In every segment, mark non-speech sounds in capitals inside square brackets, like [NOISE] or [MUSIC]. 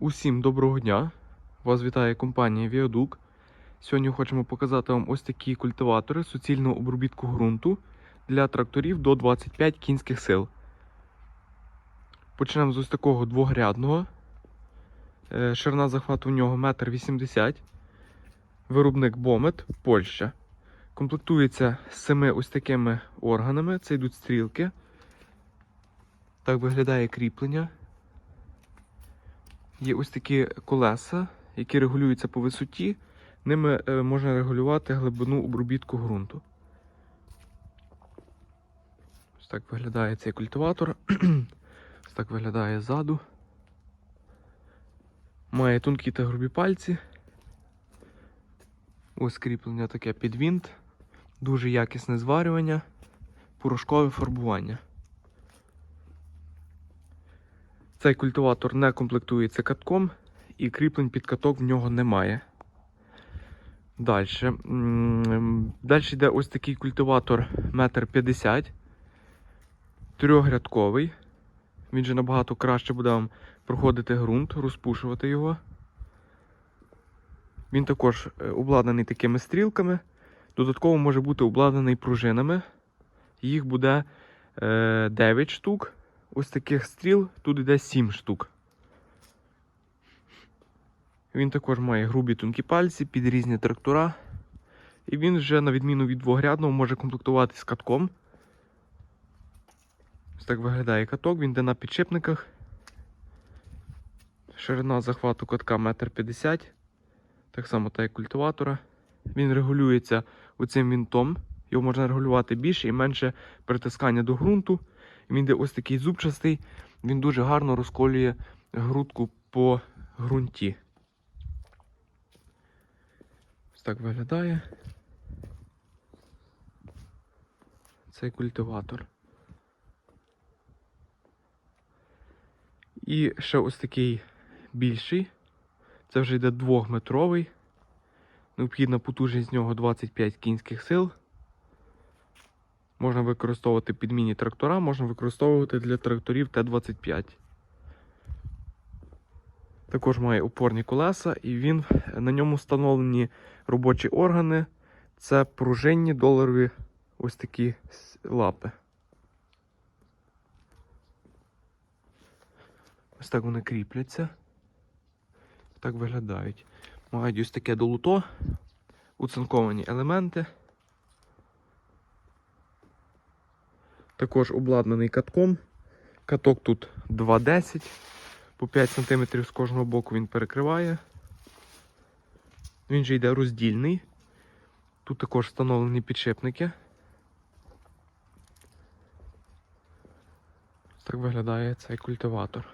Усім доброго дня! Вас вітає компанія Viaduc. Сьогодні хочемо показати вам ось такі культиватори суцільного обробітку ґрунту для тракторів до 25 кінських сил. Почнемо з ось такого двогрядного. Е, Ширина захвату в нього 1,80 м. Виробник Бомет, Польща. Комплектується з семи ось такими органами. Це йдуть стрілки. Так виглядає кріплення. Є ось такі колеса, які регулюються по висоті. Ними е, можна регулювати глибину обробітку ґрунту. Ось так виглядає цей культиватор. [CLEARS THROAT] Ось так виглядає ззаду. Має тонкі та грубі пальці. Ось кріплення таке під вінт. Дуже якісне зварювання, порошкове фарбування. Цей культиватор не комплектується катком і кріплень під каток в нього немає. Далі. Далі йде ось такий культиватор 1,50 м. Трьохрядковий. Він же набагато краще буде вам проходити ґрунт, розпушувати його. Він також е, обладнаний такими стрілками. Додатково може бути обладнаний пружинами. Їх буде е, 9 штук. Ось таких стріл тут йде 7 штук. Він також має грубі тонкі пальці під різні трактора. І він вже, на відміну від двогрядного, може комплектувати з катком. Ось так виглядає каток, він йде на підшипниках. Ширина захвату катка 1,50 м. Так само та як культиватора. Він регулюється оцим вінтом. Його можна регулювати більше і менше притискання до ґрунту. Він йде ось такий зубчастий, він дуже гарно розколює грудку по ґрунті. Ось так виглядає цей культиватор. І ще ось такий більший. Це вже йде двохметровий. Необхідна потужність з нього 25 кінських сил. Можна використовувати під міні-трактора, можна використовувати для тракторів Т-25. Також має опорні колеса, і він на ньому встановлені робочі органи. Це пружинні доларові ось такі лапи. Ось так вони кріпляться. Так виглядають. Мають ось таке долуто, уцинковані елементи. Також обладнаний катком. Каток тут 2,10, по 5 см з кожного боку він перекриває. Він же йде роздільний. Тут також встановлені підшипники. Так виглядає цей культиватор.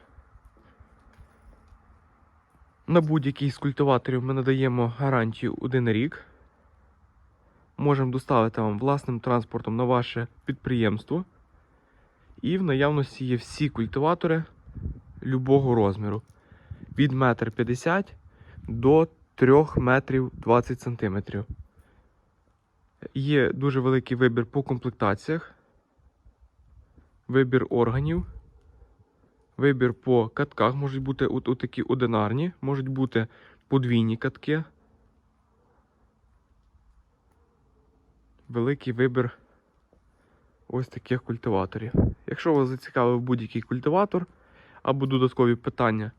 На будь-який з культиваторів ми надаємо гарантію 1 рік. Можемо доставити вам власним транспортом на ваше підприємство. І в наявності є всі культиватори любого розміру. Від 1,50 м до 3 метрів 20 см. Є дуже великий вибір по комплектаціях, вибір органів, вибір по катках. Можуть бути от, от такі одинарні, можуть бути подвійні катки. Великий вибір ось таких культиваторів. Якщо вас зацікавив будь-який культиватор або додаткові питання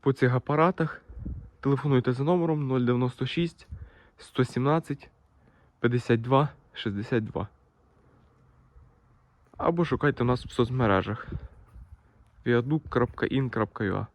по цих апаратах, телефонуйте за номером 096 117 52 62. Або шукайте нас в соцмережах viaduc.in.ua